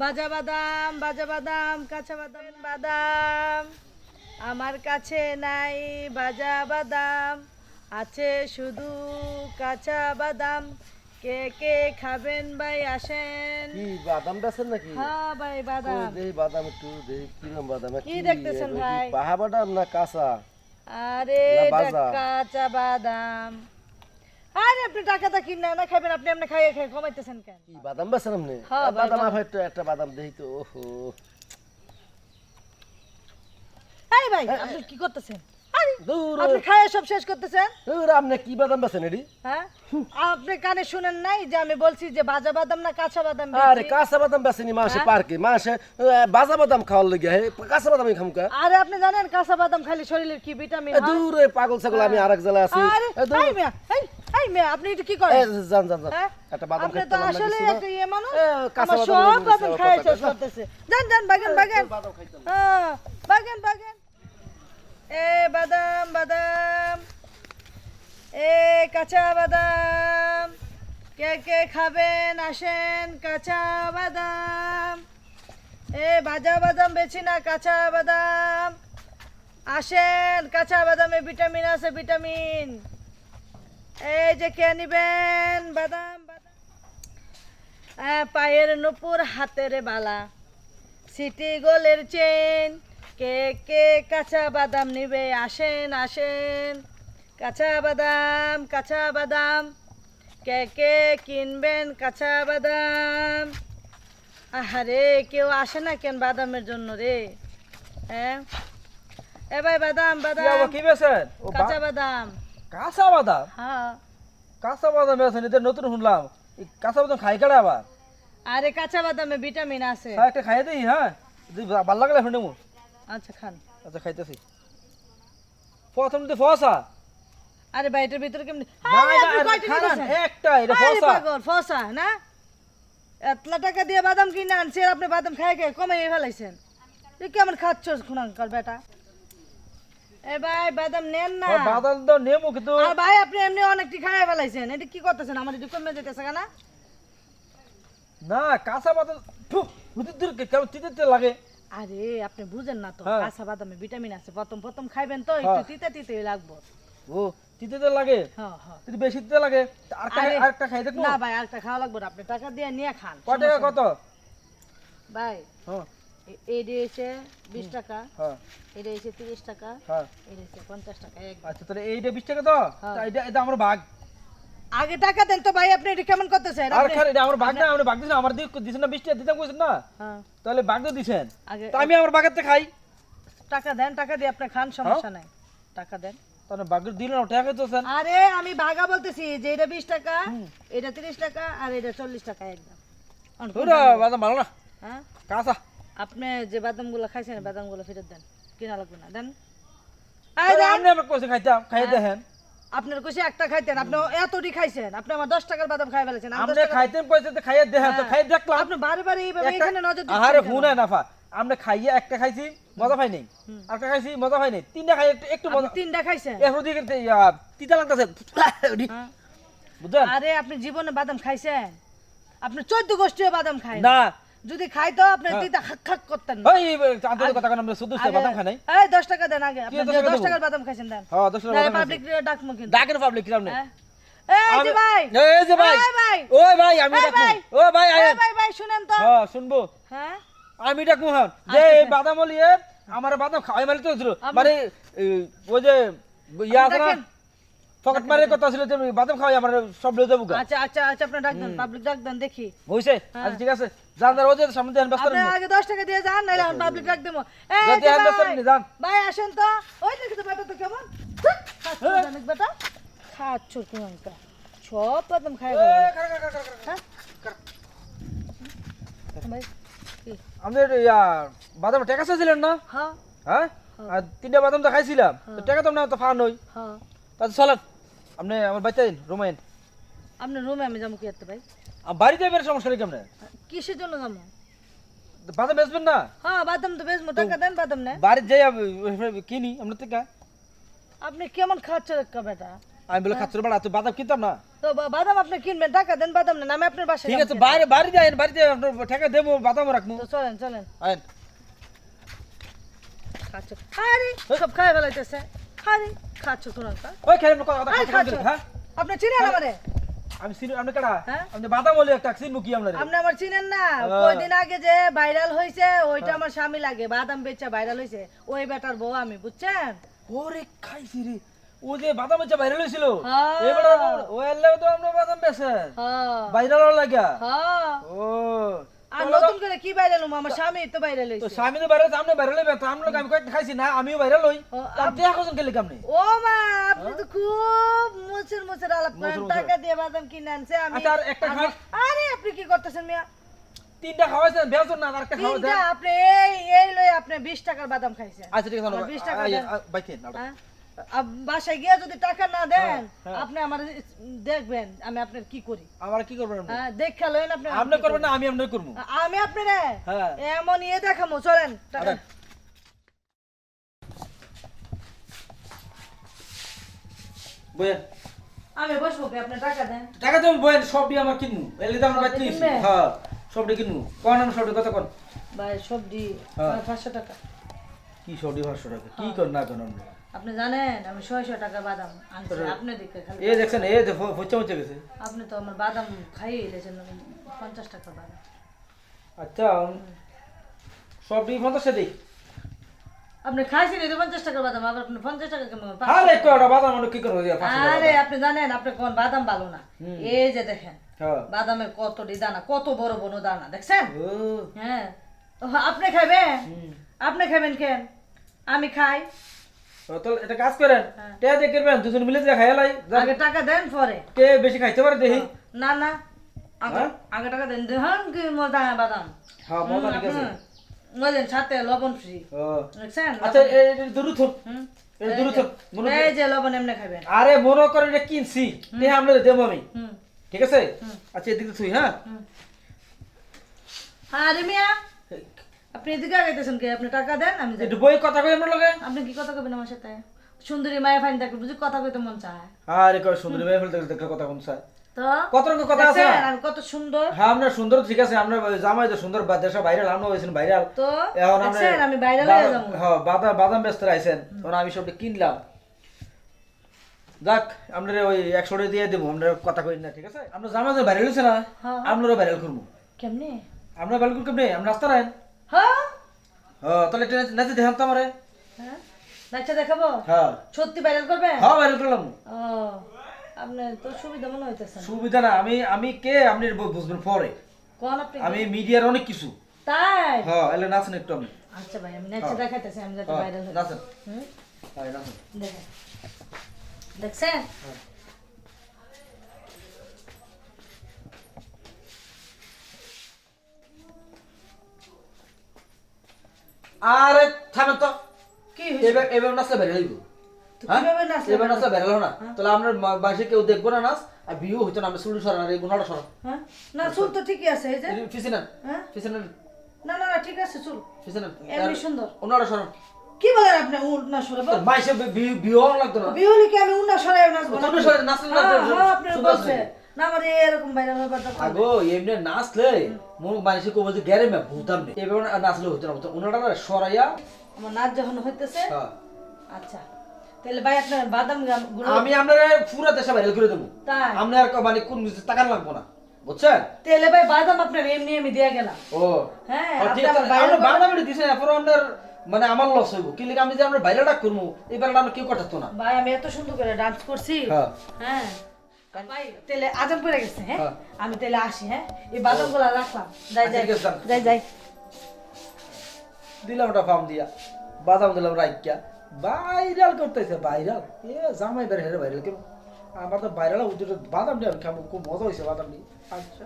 বাজা বাদাম বাজা বাদাম কাঁচা বাদাম বাদাম। আমার কাছে নাই বাজা বাদাম আছে শুধু কাঁচা বাদাম। কে কে খাবেন ভাই আসেন। কি বাদাম বেছেন নাকি? হ্যাঁ ভাই বাদাম। দেই বাদাম একটু দেই কিরম বাদাম? কি দেখতেছেন ভাই? পাহা বাদাম না কাঁচা? আরে? কাঁচা বাদাম। আরে আপনি টাকাটা কিনে না খাবেন আপনি আপনি খাইয়ে খাই কমাইতেছেন কেন? কি বাদাম বেছেন আপনি বাদাম বাদাম। আবার একটা বাদাম দেই তো ওহো। এই ভাই আপনি কি করতেছেন? আরে দূর। আপনি খাইয়ে সব শেষ করতেছেন? দূর আপনি কি বাদাম বেছেন এডি? হ্যাঁ? আপনি কানে শুনেন নাই যে আমি বলছি যে বাজা বাদাম না কাঁচা বাদাম আরে কাঁচা বাদাম বেছেনি মাসে হ্যাঁ? পার্কে। মাসে বাজা বাদাম খাওয়ার লাগে হে কাঁচা বাদাম আমি খামকা আরে আপনি জানেন কাঁচা বাদাম খালি শরীরের কি ভিটামিন দূর পাগল ছাগল আমি আরেক জেলায় আছি। দূর। এই। এই এই আপনি এটা কি করেন? যান যান যান। হ্যাঁ? একটা বাদাম আপনি তো আসলে একটা ইয়ে মানুষ। আমার সব বাদাম নিয়েছে শেষ করতেছে। যান যান বাগেন বাগেন। বাদাম খাইতাম না। হ্যাঁ বাগেন বাগেন। এ বাদাম বাদাম। এ কাঁচা বাদাম। কে কে খাবেন? আসেন কাঁচা বাদাম। এ ভাজা বাদাম বেছি না কাঁচা বাদাম। আসেন কাঁচা বাদামে ভিটামিন আছে ভিটামিন। এই যে কে নিবেন? বাদাম বাদাম। পায়ের নুপুর হাতের বালা। সিটি গোলের চেন কে কে কাঁচা বাদাম নিবে? আসেন আসেন। কাঁচা বাদাম কাঁচা বাদাম। কে কে কিনবেন কাঁচা বাদাম? আহারে কেউ আসে না কেন বাদামের জন্য রে? হ্যাঁ? এ ভাই বাদাম বাদাম। আবার কি বেছেন কাঁচা বাদাম। কাঁচা বাদাম হ্যাঁ। কাঁচা বাদাম বেছেন এটা নতুন শুনলাম। কাঁচা বাদাম খাই কাড়ে আবার? আরে কাঁচা বাদামে ভিটামিন আছে। হ্যাঁ একটা খাইয়ে দিই হ্যাঁ। ভালো লাগলে শুনে মু আচ্ছা খান। আচ্ছা খাইতেছি। প্রথম তো ফসা। আরে ভাই ভিতরে কেমনি? একটা এটা ফসা। পাগল, ফসা না? এতলা টাকা দিয়ে বাদাম কিনে আনছি আপনি বাদাম খাই খেয়ে কমাই ফেলাইছেন। তুই কেমন খাচ্ছ খুনাঙ্কর বেটা? এ ভাই বাদাম নেন না। ও, বাদাম তো নেমু কিন্তু আর ভাই আপনি এমনি অনেকটি খাই ফেলাইছেন। এটা কি করতেছেন? আমার একটু কমে যেতেছে কেনা? না কাঁচা বাদাম হুতুর কেমন তিতে লাগে। আরে আপনি বুঝেন না তো হ্যাঁ। কাঁচা বাদামে ভিটামিন আছে। প্রথম প্রথম খাইবেন তো একটু হ্যাঁ। তিতে তিতে লাগবো। ও তিতে লাগে? হ্যাঁ হ্যাঁ। বেশি তিতে লাগে? আর আরে, আরেকটা খাই দেখব? না ভাই আরেকটা খাওয়া লাগবে না। আপনি টাকা দিয়ে নিয়ে খান। কয় টাকা কত? ভাই হ্যাঁ। টাকা হ্যাঁ। এটা টাকা হ্যাঁ। এটা টাকা এক। আচ্ছা তাহলে এইটা টাকা তো? হ্যাঁ। এটা এটা আমার ভাগ আগে টাকা দেন তো ভাই আপনি এটা কেমন করতেছেন? আর এটা আমার ভাগ না ভাগ দিছেন আমার দিছেন না বিশ টাকা দিতাম কইছেন না? হ্যাঁ, তাহলে ভাগ তো দিছেন। আগে তা আমি আমার খাই। টাকা দেন টাকা দিয়ে আপনি খান সমস্যা নাই। টাকা দেন। তাহলে ভাগের দিলেন না টাকা কইতেছেন আরে আমি ভাগা বলতেছি যে এটা বিশ টাকা এটা তিরিশ টাকা আর এটা চল্লিশ টাকা একদম। ওরা? বাদাম ভালো না। হ্যাঁ। কাঁচা। আপনি যে বাদামগুলো খাইছেন বাদামগুলো ফেরত দেন। কিনা লাগবে না দেন। এই তাহলে দেন। আপনি আমার কইছে খাইতাম খাই হ্যাঁ। দেখেন। আপনার কইছে একটা খাইতেন আপনি এতটি খাইছেন আপনি আমার দশ টাকার বাদাম খাই ফেলেছেন আপনি টাকার- কইছে তো খাইয়ে দেখেন তো হ্যাঁ। খাই দেখলাম। আপনি বারে বারে এইভাবে এখানে নজর দিচ্ছেন আরে কেন? নাফা আমরা খাইয়ে একটা খাইছি মজা পাই নাই। খাইছি মজা পাই নাই। তিনটা খাই একটু মজা তিনটা খাইছেন? এরপর দিকে তিতা লাগতেছে। হ্যাঁ। আরে আপনি জীবনে বাদাম খাইছেন? আপনি চোদ্দ গোষ্ঠীও বাদাম খাই না যদি খাইতো আপনি হ্যাঁ। দিদা খাক খাক করতেন না। ওই আন্তরিক কথা কেন আমরা শুধু আগে- বাদাম খাই নাই? এই দশ টাকা দেন আগে। আপনি দশ যে টাকা দশ দেবো? টাকার বাদাম খাইছেন দেন। হ্যাঁ দশ টাকা বাদাম। পাবলিক ডাকমু কিন্তু। ডাকেন পাবলিক কিরাম নেই? হ্যাঁ? এই যে ভাই। এই যে ভাই। এই ভাই। ওই ভাই আমি এই ডাকবো ও ভাই এই আয়েন ভাই ভাই শুনেন তো। হ্যাঁ শুনব। হ্যাঁ? আমি ডাকবো হ্যাঁ। যে আচ্ছা, এই আচ্ছা। বাদাম লিয়ে আমার বাদাম খাওয়াই মারি তো ছিল মানে ওই যে ইয়া না। পকেট মারের কথা ছিল যে বাদাম খাওয়াই আমার সব লয়ে যাব আচ্ছা আচ্ছা আচ্ছা আপনি ডাক দেন পাবলিক ডাক দেন দেখি। হইছে? আচ্ছা ঠিক আছে। যান ওই যে সামনে দিয়ে ব্যস্ত আপনি আগে দশ টাকা দিয়ে যান নাহলে পাবলিক ডাক দেবো। এই যদি যে আমি ব্যস্ত নেই, যান। ভাই আসেন তো। ওই দেখি তো বেটা তো কেমন খাচ্ছ জানিস বেটা খাচ্ছ কুমাঙ্কা সব বাদাম খাই গেল হ্যাঁ? কি? আমাদের বাদাম টাকা চাইছিলেন না? হ্যাঁ। হ্যাঁ? আর তিনটা বাদাম তো খাইছিলাম। তো টাকা তো না তো ফান হই। হ্যাঁ। তাহলে চলেন। আপনি আমার বাচ্চা দিন রোমাইন আপনার রুমে আমি যাব কি করতে ভাই? বাড়িতে বের সমস্যা নেই কেমনে? কিসের জন্য যাব? বাদাম বেচবেন না? হ্যাঁ বাদাম তো বেশ টাকা দেন বাদাম নেন। বাড়িতে যাই কিনি আপনার থেকে আপনি কেমন খাচ্ছ একটা বেটা আমি বলে খাচ্ছর বাড়া তো বাদাম কিনতাম না? তো বাদাম আপনি কিনবেন টাকা দেন বাদাম নেন আমি আপনার বাসায় ঠিক আছে বাইরে বাড়ি যাই বাড়িতে আপনার ঠেকা দেবো বাদাম রাখব। তো চলেন চলেন। আইন। খাচ্ছ আরে সব খাই ফেলাইতেছে। আরে খাচ্ছ তোরা। ওই খেলে কথা কথা হ্যাঁ? আপনি চিনেন আমারে? আমি সিনু আপনি কেডা? হ্যাঁ? বাদাম বলে একটা সিনু কি আমরা আপনি আমার চিনেন না। হ্যাঁ। কয়দিন আগে যে ভাইরাল হয়েছে ওইটা আমার স্বামী লাগে বাদাম বেচা ভাইরাল হয়েছে ওই বেটার বউ আমি বুঝছেন? ওরে খাইছি রে। ও যে বাদাম হচ্ছে ভাইরাল হয়েছিল হ্যাঁ। এবারে ও এলে তো আমরা বাদাম বেছে হ্যাঁ। ভাইরাল লাগা হ্যাঁ। ও। আর নতুন করে কি ভাইরাল আমার স্বামী তো ভাইরাল তো স্বামী তো বাইরে আপনি বাইরে লইবে তো আমরা আমি কয়েকটা খাইছি না? আমিও বাইরে লই ও, আপনি এখন খেলে কেমনে? ও মা আপনি তো খুব মুচের মুচের আলাপ করেন। মুচের মুচের। টাকা দিয়ে বাদাম কিনে আনছে আমি আচ্ছা, আর একটা আরে আপনি কি করতেছেন মিয়া? তিনটা খাওয়াইছেন বেতন না আর খাওয়াইছেন আপনি এই এই লই আপনি 20 টাকার বাদাম খাইছেন। আচ্ছা ঠিক আছে আমার 20 টাকা না হ্যাঁ? আব- বাসায় গিয়ে যদি টাকা না দেন হ্যাঁ। আপনি আমার দেখবেন আমি আপনার কি করি। আমার কি করবেন হ্যাঁ দেখা লইন আপনি আপনি করবেন না আমি আপনি করব। আমি আপনারে হ্যাঁ। এমন ইয়ে দেখামো চলেন টাকা-। আমি বসবো কি আপনি টাকা দেন? টাকা তুমি সবটি আমার কিনবো। এলে তো আমরা সবটি হ্যাঁ সবটি কিনবো। কোন আমি সবটি কথা কোন? ভাই সবজি হ্যাঁ। পাঁচশো টাকা। কি সবটি পাঁচশো টাকা? কি কর না কোন আমরা? আপনি জানেন আমি ছয়শো টাকা বাদাম আনছি। খালি এ দেখছেন এ গেছে। আপনি তো আমার বাদাম খাইয়ে এলেছেন পঞ্চাশ টাকা বাদাম। আচ্ছা সবটি পঞ্চাশে দিই। আপনি খাইছেন এই পঞ্চাশ টাকা বাদাম আবার আপনি পঞ্চাশ টাকা কেমন আরে বাদাম কি করব? আরে আপনি জানেন আপনি কোন বাদাম ভালো না। এই যে দেখেন হ্যাঁ। বাদামের কত দানা কত বড় বড় দানা দেখছেন? হ্যাঁ। আপনি খাবেন আপনি খাবেন কেন? আমি খাই। তাহলে একটা কাজ করেন। হ্যাঁ। দিয়ে করবেন দুজন মিলে যে খাইয়া লাই আগে টাকা দেন পরে। কে বেশি খাইতে পারে দেখি না না। আগে হ্যাঁ? আগে টাকা দেন। দেখেন কি মজা বাদাম? হ্যাঁ মজা ঠিক আছে। মজেন সাথে লবণ ফ্রি। দেখছেন? আচ্ছা এই দূর হুম। এই দূর মনে এই যে লবণ এমনি খাবেন আরে মনে করেন এটা কিনছি। টেহা আমরা দেবো আমি। ঠিক আছে? আচ্ছা এদিকে থুই হ্যাঁ? আরে মিয়া আপনি এদিকে আগাইতেছেন কি? আপনি টাকা দেন আমি। একটু বই কথা কই আমরা লগে? আপনি কি কথা কবেন আমার সাথে? সুন্দরী মায়া ফাইন থাকলে বুঝি কথা কইতে মন চায়। আরে কই সুন্দর মেয়ে ফেলতে দেখলে কথা কোন স্যার তো কত রকম কথা আছে? আমি কত সুন্দর। হ্যাঁ আমরা সুন্দর ঠিক আছে আমরা জামাই তো সুন্দর দেশে ভাইরাল আমরা ভাইরাল। তো এখন আমরা আমি বাইরে লয়ে যাব। হ্যাঁ বাদাম বাদাম ব্যস্ত আইছেন তখন আমি সবটা কিনলাম। যাক আমরা ওই একশো টাকা দিয়ে দেবো আমরা কথা কই না ঠিক আছে? আমরা জামাই ভাইরাল হয়েছে না হ্যাঁ। আমরাও ভাইরাল করব। কেমনে? আমরা ভাইরাল করব কেমনে? আমরা রাস্তা নাই হ্যাঁ? হ্যাঁ তাহলে একটা নাচে দেখান তো আমারে। হ্যাঁ? নাচা দেখাবো? হ্যাঁ। সত্যি ভাইরাল করবেন হ্যাঁ ভাইরাল করলাম। ও আপনার তো সুবিধা মনে হইতেছে সুবিধা না আমি আমি কে? আপনি বুঝবেন পরে। কোন আপনি আমি মিডিয়ার অনেক কিছু। তাই? হ্যাঁ এলে নাচেন একটু আমি আচ্ছা ভাই আমি নাচা দেখাইতেছি আমি যাতে হ্যাঁ, ভাইরাল হই। নাচেন। হুম? হ্যাঁ নাচেন। দেখেন। দেখছেন? আরে থামেন তো। কি এবার এবার নাচলে হইব তো হ্যাঁ? এবার নাচলে বেরিয়ে না। তাহলে আমরা বাসে কেউ দেখব না নাচ আর বিয়ে হইতো না আমরা শুরু সরা আর এই গুণাটা হ্যাঁ? না চুল তো ঠিকই আছে এই যে। ফিসে নেন। হ্যাঁ? ফিসে নেন। না না না ঠিক আছে চুল। ফিসে এমনি সুন্দর। ওনারা সরান। কি বলেন আপনি উন্না সরে বল মাইসে হওয়া লাগতো না। বিহলি কি আমি উন্না সরে নাচবো নাকি? সরে নাচলে না, হ্যাঁ, হ্যাঁ, আপনি সুন্দর বলছে আছে। না আমার এরকম ভাইরাল হবার আগো এমনি নাচলে মোর মাইসে কো বলছে গ্যারে মে ভূতাম নেই এবার নাচলে হইতো না ওনারা না সরাইয়া আমার নাচ যখন হইতেছে হ্যাঁ। আচ্ছা তাহলে ভাই আপনার বাদামগুলো আমি আপনারা পুরো দেশে ভাইরাল করে দেবো। তাই? আপনি মানে কোন টাকা লাগবো না বুঝছেন? তাহলে ভাই বাদাম আপনার এমনি আমি দিয়ে গেলাম। ও হ্যাঁ ঠিক আছে আমার আমরা করবেন। দিছেন এরপর আপনার মানে আমার লস হইব। কি আমি যে আমরা বাইরে ডাক করব এবার আমরা কেউ করতে না। ভাই আমি এত সুন্দর করে ডান্স করছি। হ্যাঁ। হ্যাঁ তাহলে আজান পড়ে গেছে হ্যাঁ? হ্যাঁ। আমি তেলে আসি হ্যাঁ? এই বাদামগুলা রাখলাম। যাই আচ্ছা, যাই। যাই যাই। দিলাম ওটা ফার্ম দিয়া। বাদাম দিলাম রাইকা ভাইরাল করতেছে ভাইরাল। এ জামাই বের হেরে ভাইরাল কেন আমার তো ভাইরাল উদ্যোগ বাদাম দিয়ে আমি খাব খুব মজা হয়েছে বাদাম দিয়ে আচ্ছা।